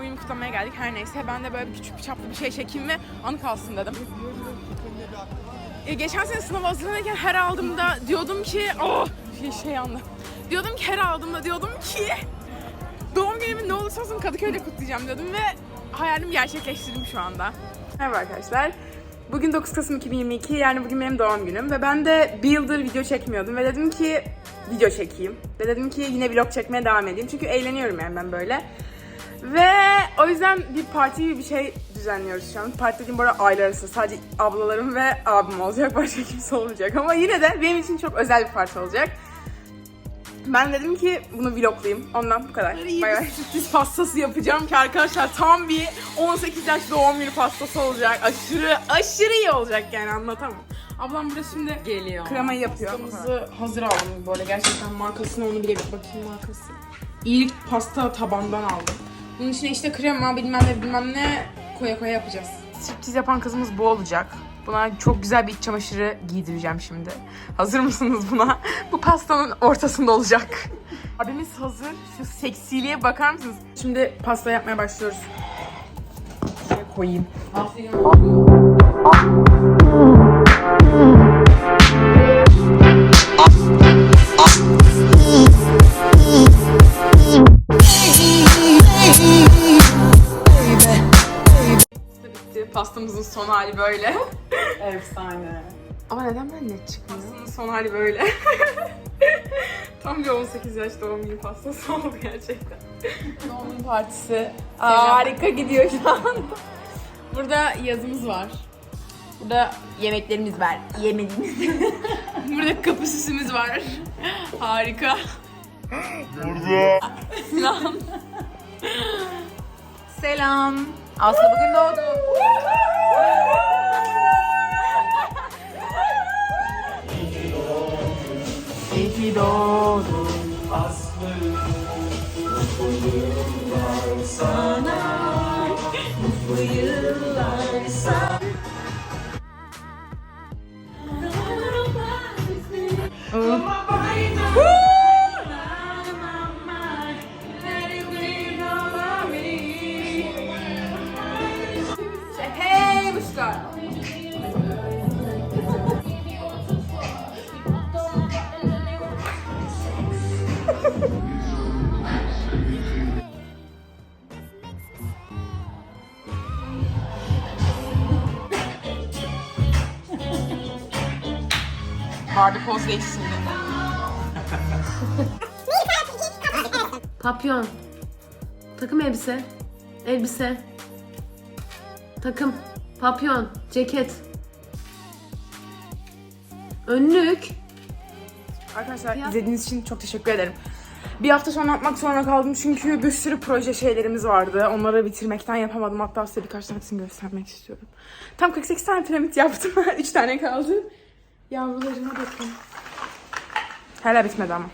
günümü kutlamaya geldik her neyse. Ben de böyle küçük bir çaplı bir şey çekeyim ve anı kalsın dedim. E, geçen sene sınava hazırlanırken her aldığımda diyordum ki oh şey, şey anla. Diyordum ki her aldığımda diyordum ki doğum günümü ne olursa olsun Kadıköy'de kutlayacağım diyordum ve hayalim gerçekleştirdim şu anda. Merhaba arkadaşlar. Bugün 9 Kasım 2022 yani bugün benim doğum günüm ve ben de bir yıldır video çekmiyordum ve dedim ki video çekeyim. Ve dedim ki yine vlog çekmeye devam edeyim çünkü eğleniyorum yani ben böyle. Ve o yüzden bir parti gibi bir şey düzenliyoruz şu an. Parti dediğim bu arada aile arası. Sadece ablalarım ve abim olacak. Başka kimse olmayacak. Ama yine de benim için çok özel bir parti olacak. Ben dedim ki bunu vloglayayım. Ondan bu kadar. Bay bay. Sürpriz pastası yapacağım ki arkadaşlar tam bir 18 yaş doğum günü pastası olacak. Aşırı aşırı iyi olacak yani anlatamam. Ablam burada şimdi Geliyor. kremayı yapıyor. Pastamızı hazır aldım böyle gerçekten markasını onu bile bir bakayım markası. İyilik pasta tabandan aldım. Bunun içine işte krema bilmem ne bilmem ne koya koya yapacağız. Striptiz yapan kızımız bu olacak. Buna çok güzel bir iç çamaşırı giydireceğim şimdi. Hazır mısınız buna? Bu pastanın ortasında olacak. Abimiz hazır. Şu seksiliğe bakar mısınız? Şimdi pasta yapmaya başlıyoruz. Şuraya koyayım. Pasta Pastamızın son hali böyle. Efsane. Ama neden ben net çıkmıyor? Pastanın son hali böyle. Tam bir 18 yaş doğum günü pastası oldu gerçekten. doğum günü partisi harika gidiyor şu anda. Burada yazımız var. Burada yemeklerimiz var. Yemediğimiz. Burada kapı süsümüz var. Harika. Burada Selam. Selam. Aslı bugün doğdu. aslı Mutluyum for you. Barbie poz geç şimdi. Papyon. Takım elbise. Elbise. Takım. Papyon. Ceket. Önlük. Arkadaşlar Ya. izlediğiniz için çok teşekkür ederim. Bir hafta sonra yapmak zorunda kaldım çünkü bir sürü proje şeylerimiz vardı. Onları bitirmekten yapamadım. Hatta size birkaç tanesini göstermek istiyorum. Tam 48 tane piramit yaptım. 3 tane kaldı. Yavrularıma bakın. Hala bitmedi ama.